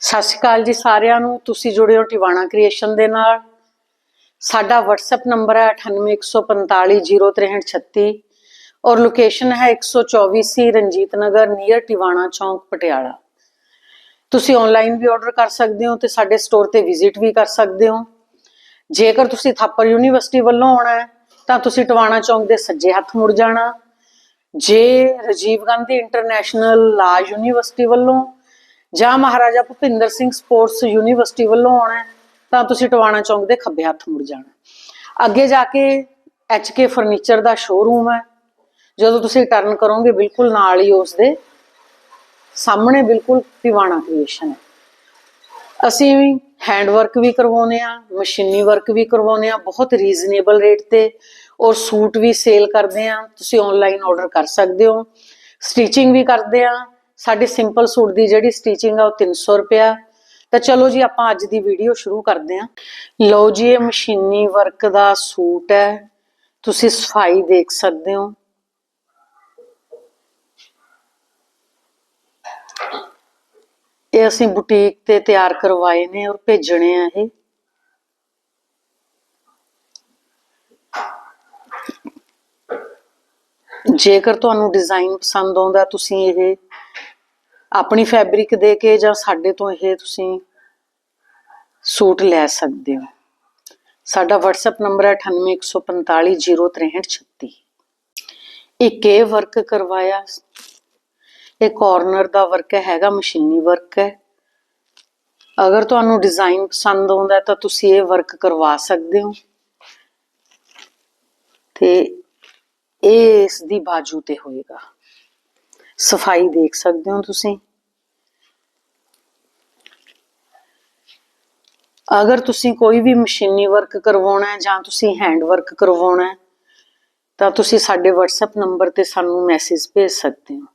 ਸਤਿ ਸ਼੍ਰੀ ਅਕਾਲ ਜੀ ਸਾਰਿਆਂ ਨੂੰ। ਤੁਸੀਂ ਜੁੜੇ ਹੋ ਟਿਵਾਣਾ ਕ੍ਰੀਏਸ਼ਨ ਦੇ ਨਾਲ। ਸਾਡਾ WhatsApp ਨੰਬਰ ਹੈ 9814506336 ਔਰ ਲੋਕੇਸ਼ਨ ਹੈ 124 ਸੀ ਰਣਜੀਤ ਨਗਰ ਨੀਅਰ ਟਿਵਾਣਾ ਚੌਂਕ, ਪਟਿਆਲਾ। ਤੁਸੀਂ ਆਨਲਾਈਨ ਵੀ ਆਰਡਰ ਕਰ ਸਕਦੇ ਹੋ ਤੇ ਸਾਡੇ ਸਟੋਰ ਤੇ ਵਿਜ਼ਿਟ ਵੀ ਕਰ ਸਕਦੇ ਹੋ। ਜੇਕਰ ਤੁਸੀਂ ਥਾਪਰ ਯੂਨੀਵਰਸਿਟੀ ਵੱਲੋਂ ਆਉਣਾ ਹੈ, ਤਾਂ ਤੁਸੀਂ ਟਿਵਾਣਾ ਚੌਂਕ ਦੇ ਸੱਜੇ ਹੱਥ ਮੁੜ ਜਾਣਾ। ਜੇ Rajiv Gandhi international law university ਵੱਲੋਂ ਜਾਂ ਮਹਾਰਾਜਾ ਭੁਪਿੰਦਰ ਸਿੰਘ ਸਪੋਰਟਸ ਯੂਨੀਵਰਸਿਟੀ ਵੱਲੋਂ ਆਉਣਾ ਤਾਂ ਤੁਸੀਂ ਟਵਾਣਾ ਚੌਂਕ ਦੇ ਖੱਬੇ ਹੱਥ ਮੁੜ ਜਾਣਾ ਅੱਗੇ ਜਾ ਕੇ ਐਚਕੇ ਫਰਨੀਚਰ ਦਾ ਸ਼ੋਰੂਮ ਹੈ। ਜਦੋਂ ਤੁਸੀਂ ਟਰਨ ਕਰੋਗੇ, ਬਿਲਕੁਲ ਨਾਲ ਹੀ ਉਸ ਦੇ ਸਾਹਮਣੇ ਬਿਲਕੁਲ ਟਿਵਾਣਾ ਕ੍ਰੀਏਸ਼ਨ ਹੈ। ਅਸੀਂ ਹੈਂਡ ਵਰਕ ਵੀ ਕਰਵਾਉਨੇ ਆ ਮਸ਼ੀਨੀ ਵਰਕ ਵੀ ਕਰਵਾਉਨੇ ਆ ਬਹੁਤ ਰੀਜ਼ਨੇਬਲ ਰੇਟ ਤੇ ਔਰ ਸੂਟ ਵੀ ਸੇਲ ਕਰਦੇ ਆ ਤੁਸੀਂ ਆਨਲਾਈਨ ਆਰਡਰ ਕਰ ਸਕਦੇ ਹੋ। ਸਟਿਚਿੰਗ ਵੀ ਕਰਦੇ ਆ ਸਾਡੇ ਸਿੰਪਲ ਸੂਟ ਦੀ ਜਿਹੜੀ ਸਟਿਚਿੰਗ ਆ ਉਹ 300 ਰੁਪਿਆ ਤਾਂ ਚਲੋ ਜੀ, ਆਪਾਂ ਅੱਜ ਦੀ ਵੀਡੀਓ ਸ਼ੁਰੂ ਕਰਦੇ ਹਾਂ। ਲਓ ਜੀ, ਇਹ ਮਸ਼ੀਨੀ ਵਰਕ ਦਾ ਸੂਟ ਹੈ। ਤੁਸੀਂ ਸਫ਼ਾਈ ਦੇਖ ਸਕਦੇ ਹੋ। ਇਹ ਅਸੀਂ ਬੁਟੀਕ ਤੇ ਤਿਆਰ ਕਰਵਾਏ ਨੇ ਔਰ ਭੇਜਣੇ ਆ ਇਹ। ਜੇਕਰ ਤੁਹਾਨੂੰ ਡਿਜ਼ਾਈਨ ਪਸੰਦ ਆਉਂਦਾ, ਤੁਸੀਂ ਇਹ ਆਪਣੀ ਫੈਬਰਿਕ ਦੇ ਕੇ ਜਾਂ ਸਾਡੇ ਤੋਂ ਇਹ ਤੁਸੀਂ ਸੂਟ ਲੈ ਸਕਦੇ ਹੋ। ਸਾਡਾ WhatsApp ਨੰਬਰ ਹੈ 9814506336 ਇੱਕ ਇਹ ਵਰਕ ਕਰਵਾਇਆ। ਇਹ ਕਾਰਨਰ ਦਾ ਵਰਕ ਹੈਗਾ, ਮਸ਼ੀਨੀ ਵਰਕ ਹੈ। ਅਗਰ ਤੁਹਾਨੂੰ ਡਿਜ਼ਾਈਨ ਪਸੰਦ ਆਉਂਦਾ ਤਾਂ ਤੁਸੀਂ ਇਹ ਵਰਕ ਕਰਵਾ ਸਕਦੇ ਹੋ। ਤੇ ਇਹ ਇਸ ਦੀ ਬਾਜੂ ਤੇ ਹੋਏਗਾ। ਸਫ਼ਾਈ ਦੇਖ ਸਕਦੇ ਹੋ ਤੁਸੀਂ। ਅਗਰ ਤੁਸੀਂ ਕੋਈ ਵੀ ਮਸ਼ੀਨੀ ਵਰਕ ਕਰਵਾਉਣਾ ਹੈ ਜਾਂ ਤੁਸੀਂ ਹੈਂਡ ਵਰਕ ਕਰਵਾਉਣਾ ਹੈ, ਤਾਂ ਤੁਸੀਂ ਸਾਡੇ WhatsApp ਨੰਬਰ ਤੇ ਸਾਨੂੰ ਮੈਸੇਜ ਭੇਜ ਸਕਦੇ ਹੋ।